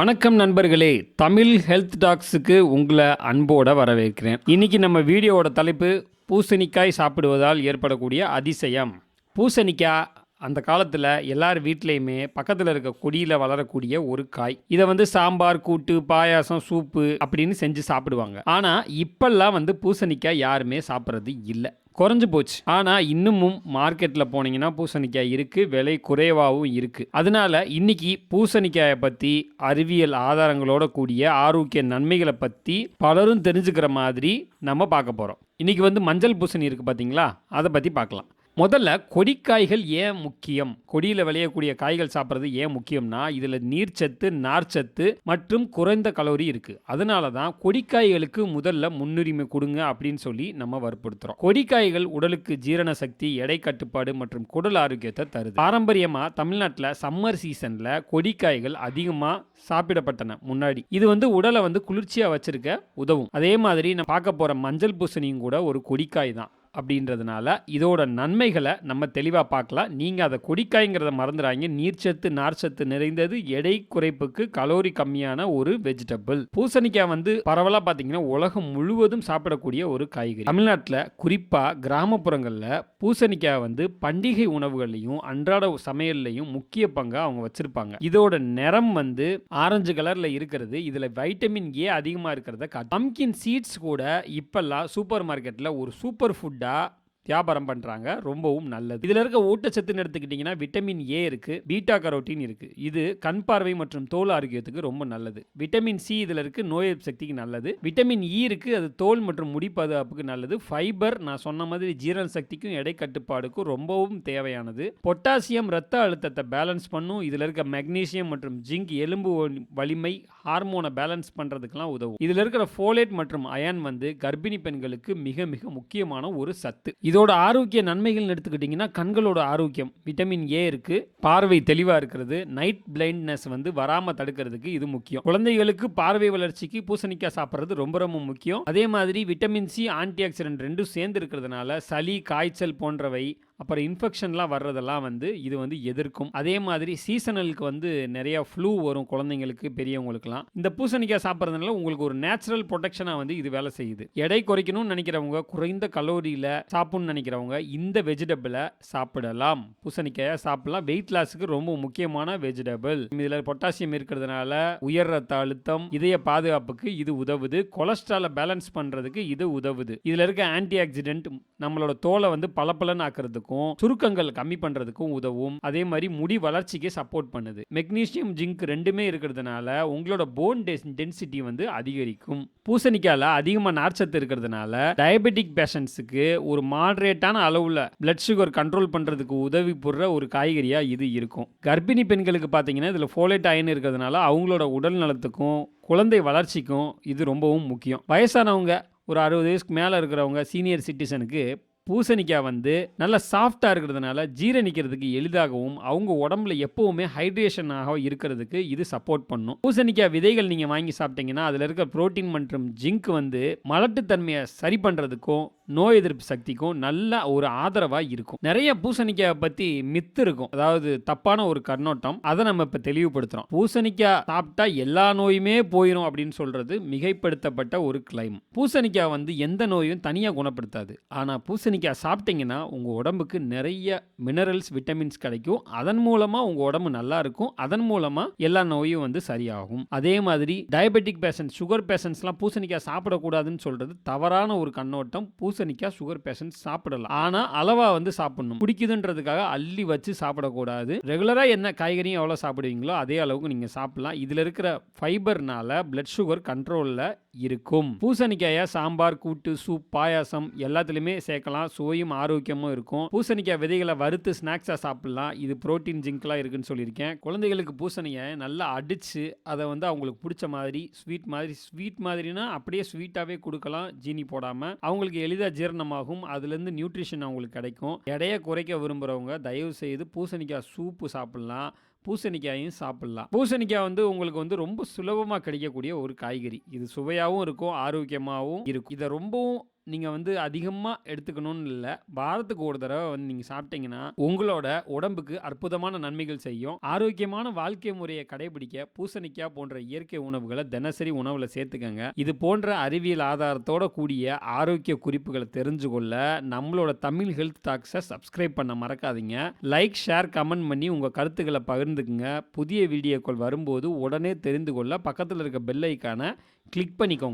வணக்கம் நண்பர்களே. தமிழ் ஹெல்த் டாக்ஸுக்கு உங்களை அன்போட வரவேற்கிறேன். இன்றைக்கி நம்ம வீடியோவோட தலைப்பு பூசணிக்காய் சாப்பிடுவதால் ஏற்படக்கூடிய அதிசயம். பூசணிக்காய் அந்த காலத்தில் எல்லார் வீட்லேயுமே பக்கத்தில் இருக்க கொடியில் வளரக்கூடிய ஒரு காய். இதை வந்து சாம்பார் கூட்டு பாயாசம் சூப்பு அப்படின்னு செஞ்சு சாப்பிடுவாங்க. ஆனால் இப்பெல்லாம் வந்து பூசணிக்காய் யாருமே சாப்பிட்றது இல்லை. குறைஞ்சு போச்சு. ஆனால் இன்னமும் மார்க்கெட்டில் போனீங்கன்னா பூசணிக்காய் இருக்குது விலை குறைவாகவும் இருக்குது அதனால இன்னைக்கு பூசணிக்காயை பற்றி அறிவியல் ஆதாரங்களோட கூடிய ஆரோக்கிய நன்மைகளை பற்றி பலரும் தெரிஞ்சுக்கிற மாதிரி நம்ம பார்க்க போகிறோம் இன்னைக்கு வந்து மஞ்சள் பூசணி இருக்குது பார்த்தீங்களா அதை பற்றி பார்க்கலாம். முதல்ல கொடிக்காய்கள் ஏன் முக்கியம்? கொடியில் விளையக்கூடிய காய்கள் சாப்பிட்றது ஏன் முக்கியம்னா இதில் நீர்ச்சத்து நார்ச்சத்து மற்றும் குறைந்த கலோரி இருக்குது அதனால தான் கொடிக்காய்களுக்கு முதல்ல முன்னுரிமை கொடுங்க அப்படின்னு சொல்லி நம்ம வற்புறுத்துறோம். கொடிக்காய்கள் உடலுக்கு ஜீரண சக்தி எடை கட்டுப்பாடு மற்றும் குடல் ஆரோக்கியத்தை தருது. பாரம்பரியமாக தமிழ்நாட்டில் சம்மர் சீசனில் கொடிக்காய்கள் அதிகமாக சாப்பிடப்பட்டன முன்னாடி. இது வந்து உடலை வந்து குளிர்ச்சியாக வச்சிருக்க உதவும். அதே மாதிரி நான் பார்க்க போகிற மஞ்சள் பூசணியும் கூட ஒரு கொடிக்காய் தான். அப்படின்றதுனால இதோட நன்மைகளை நம்ம தெளிவாக பார்க்கலாம். நீங்கள் அதை கொடிக்காய்ங்கிறத மறந்துடாங்க நீர்ச்சத்து நார்ச்சத்து நிறைந்தது எடை குறைப்புக்கு கலோரி கம்மியான ஒரு வெஜிடபிள் பூசணிக்காய் வந்து பரவலாக பார்த்தீங்கன்னா உலகம் முழுவதும் சாப்பிடக்கூடிய ஒரு காய்கறி. தமிழ்நாட்டில் குறிப்பாக கிராமப்புறங்களில் பூசணிக்காய் வந்து பண்டிகை உணவுகள்லையும் அன்றாட சமையல்லையும் முக்கிய பங்காக அவங்க வச்சிருப்பாங்க. இதோட நிறம் வந்து ஆரஞ்சு கலரில் இருக்கிறது. இதில் வைட்டமின் ஏ அதிகமாக இருக்கிறத பம்கின் சீட்ஸ் கூட இப்பெல்லாம் சூப்பர் மார்க்கெட்டில் ஒரு சூப்பர் ஃபுட் ada வியாபாரம் பண்ணுறாங்க ரொம்பவும் நல்லது. இதில் இருக்க ஊட்டச்சத்துன்னு எடுத்துக்கிட்டிங்கன்னா விட்டமின் ஏ இருக்குது பீட்டா கரோட்டின் இருக்குது இது கண் பார்வை மற்றும் தோல் ஆரோக்கியத்துக்கு ரொம்ப நல்லது. விட்டமின் சி இதில் இருக்குது நோய் எதிர்ப்பு சக்திக்கு நல்லது. விட்டமின் இ e இருக்குது அது தோல் மற்றும் முடி பாதுகாப்புக்கு நல்லது. ஃபைபர் நான் சொன்ன மாதிரி ஜீரண சக்திக்கும் எடை கட்டுப்பாடுக்கும் ரொம்பவும் தேவையானது. பொட்டாசியம் ரத்த அழுத்தத்தை பேலன்ஸ் பண்ணும். இதில் இருக்க மெக்னீசியம் மற்றும் ஜிங்க் எலும்பு வலிமை ஹார்மோனை பேலன்ஸ் பண்ணுறதுக்கெல்லாம் உதவும். இதில் இருக்கிற ஃபோலேட் மற்றும் அயன் வந்து கர்ப்பிணி பெண்களுக்கு மிக மிக முக்கியமான ஒரு சத்து. இதோட ஆரோக்கிய நன்மைகள்னு எடுத்துக்கிட்டிங்கன்னா கண்களோட ஆரோக்கியம் விட்டமின் ஏ இருக்குது பார்வை தெளிவாக இருக்கிறது நைட் பிளைண்ட்னஸ் வந்து வராமல் தடுக்கிறதுக்கு இது முக்கியம். குழந்தைகளுக்கு பார்வை வளர்ச்சிக்கு பூசணிக்காய் சாப்பிட்றது ரொம்ப ரொம்ப முக்கியம். அதே மாதிரி விட்டமின் சி ஆன்டி ஆக்சிடென்ட் ரெண்டும் சேர்ந்து இருக்கிறதுனால சளி காய்ச்சல் போன்றவை அப்புறம் இன்ஃபெக்ஷன்லாம் வர்றதெல்லாம் வந்து இது வந்து எதிர்க்கும். அதே மாதிரி சீசனலுக்கு வந்து நிறைய ஃப்ளூ வரும் குழந்தைங்களுக்கு பெரியவங்களுக்குலாம் இந்த பூசணிக்காய் சாப்பிட்றதுனால உங்களுக்கு ஒரு நேச்சுரல் ப்ரொடெக்ஷனாக வந்து இது வேலை செய்யுது. எடை குறைக்கணும்னு நினைக்கிறவங்க குறைந்த கலோரியில் சாப்பிடணும்னு நினைக்கிறவங்க இந்த வெஜிடபிளை சாப்பிடலாம். பூசணிக்காயை சாப்பிடலாம். வெயிட் லாஸுக்கு ரொம்ப முக்கியமான வெஜிடபிள் இதில் பொட்டாசியம் இருக்கிறதுனால உயர் ரத்த அழுத்தம் இதய பாதுகாப்புக்கு இது உதவுது. கொலஸ்ட்ராலை பேலன்ஸ் பண்ணுறதுக்கு இது உதவுது. இதில் இருக்க ஆன்டி ஆக்சிடென்ட் நம்மளோட தோலை வந்து பளபளன்னு ஆக்கிறதுக்கும் சுருக்கங்கள் கம்மி பண்ணுறதுக்கும் உதவும். அதே மாதிரி முடி வளர்ச்சிக்கு சப்போர்ட் பண்ணுது. மெக்னீசியம் ஜிங்க் ரெண்டுமே இருக்கிறதுனால உங்களோட போன் டென்சிட்டி வந்து அதிகரிக்கும். பூசணிக்காயில் அதிகமாக நார்ச்சத்து இருக்கிறதுனால டயபெட்டிக் பேஷண்ட்ஸுக்கு ஒரு மாடரேட்டான அளவில் பிளட் சுகர் கண்ட்ரோல் பண்ணுறதுக்கு உதவி புடுற ஒரு காய்கறியாக இது இருக்கும். கர்ப்பிணி பெண்களுக்கு பார்த்தீங்கன்னா இதில் ஃபோலேட் அயன் இருக்கிறதுனால அவங்களோட உடல் நலத்துக்கும் குழந்தை வளர்ச்சிக்கும் இது ரொம்பவும் முக்கியம். வயசானவங்க ஒரு அறுபது வயசுக்கு மேலே இருக்கிறவங்க சீனியர் சிட்டிசனுக்கு பூசணிக்காய் வந்து நல்லா சாஃப்டாக இருக்கிறதுனால ஜீரணிக்கிறதுக்கு எளிதாகவும் அவங்க உடம்புல எப்போவுமே ஹைட்ரேஷனாக இருக்கிறதுக்கு இது சப்போர்ட் பண்ணும். பூசணிக்காய் விதைகள் நீங்கள் வாங்கி சாப்பிட்டீங்கன்னா அதில் இருக்க புரோட்டீன் மற்றும் ஜிங்க் வந்து மலட்டுத்தன்மையை சரி பண்ணுறதுக்கும் நோய் எதிர்ப்பு சக்திக்கும் நல்ல ஒரு ஆதரவாக இருக்கும். நிறைய பூசணிக்காயை பற்றி மித்து இருக்கும். அதாவது தப்பான ஒரு கண்ணோட்டம் அதை நம்ம இப்போ தெளிவுபடுத்துகிறோம் பூசணிக்காய் சாப்பிட்டா எல்லா நோயுமே போயிடும் அப்படின்னு சொல்கிறது மிகைப்படுத்தப்பட்ட ஒரு கிளைம் பூசணிக்காய் வந்து எந்த நோயும் தனியாக குணப்படுத்தாது. ஆனால் பூசணிக்காய் சாப்பிட்டீங்கன்னா உங்கள் உடம்புக்கு நிறைய மினரல்ஸ் விட்டமின்ஸ் கிடைக்கும். அதன் மூலமாக உங்கள் உடம்பு நல்லா இருக்கும். அதன் மூலமாக எல்லா நோயும் வந்து சரியாகும். அதே மாதிரி டயபெட்டிக் பேஷண்ட் சுகர் பேஷண்ட்ஸ்லாம் பூசணிக்காய் சாப்பிடக்கூடாதுன்னு சொல்கிறது தவறான ஒரு கண்ணோட்டம். பூசணிக்காய் சுகர் பேஷண்ட் சாப்பிடலாம். ஆனால் அளவாக வந்து சாப்பிடணும். பிடிக்குதுன்றதுக்காக அள்ளி வச்சு சாப்பிடக்கூடாது. ரெகுலராக என்ன காய்கறியும் எவ்வளோ சாப்பிடுவீங்களோ அதே அளவுக்கு நீங்கள் சாப்பிடலாம். இதில் இருக்கிற ஃபைபர்னால பிளட் சுகர் கண்ட்ரோலில் இருக்கும். பூசணிக்காயை சாம்பார் கூட்டு சூப் பாயாசம் எல்லாத்துலேயுமே சேர்க்கலாம். சுவையும் ஆரோக்கியமும் இருக்கும். பூசணிக்காய் விதைகளை வறுத்து ஸ்நாக்ஸாக சாப்பிடலாம். இது புரோட்டீன் ஜிங்க்லாம் இருக்குன்னு சொல்லியிருக்கேன். குழந்தைகளுக்கு பூசணியை நல்லா அடித்து அதை வந்து அவங்களுக்கு பிடிச்ச மாதிரி ஸ்வீட் மாதிரி ஸ்வீட் மாதிரினா அப்படியே ஸ்வீட்டாகவே கொடுக்கலாம். ஜீனி போடாமல் அவங்களுக்கு எளிதாக ஜீரணமாகும். அதுலேருந்து நியூட்ரிஷன் அவங்களுக்கு கிடைக்கும். எடையை குறைக்க விரும்புகிறவங்க தயவு செய்து பூசணிக்காய் சூப்பு சாப்பிட்லாம். பூசணிக்காயும் சாப்பிட்லாம். பூசணிக்காய் வந்து உங்களுக்கு வந்து ரொம்ப சுலபமாக கிடைக்கக்கூடிய ஒரு காய்கறி. இது சுவையாகவும் இருக்கும் ஆரோக்கியமாகவும் இருக்கும். இதை ரொம்பவும் நீங்கள் வந்து அதிகமாக எடுத்துக்கணும்னு இல்லை. வாரத்துக்கு ஒரு தடவை வந்து நீங்கள் சாப்பிட்டீங்கன்னா உங்களோட உடம்புக்கு அற்புதமான நன்மைகள் செய்யும். ஆரோக்கியமான வாழ்க்கை முறையை கடைபிடிக்க பூசணிக்காய் போன்ற இயற்கை உணவுகளை தினசரி உணவில் சேர்த்துக்கங்க. இது போன்ற அறிவியல் ஆதாரத்தோட கூடிய ஆரோக்கிய குறிப்புகளை தெரிஞ்சு கொள்ள நம்மளோட தமிழ் ஹெல்த் டாக்ஸை சப்ஸ்கிரைப் பண்ண மறக்காதீங்க. லைக் ஷேர் கமெண்ட் பண்ணி உங்கள் கருத்துக்களை பகிர்ந்துக்குங்க. புதிய வீடியோக்கள் வரும்போது உடனே தெரிந்து கொள்ள பக்கத்தில் இருக்க பெல் ஐக்கானை கிளிக் பண்ணிக்கோங்க.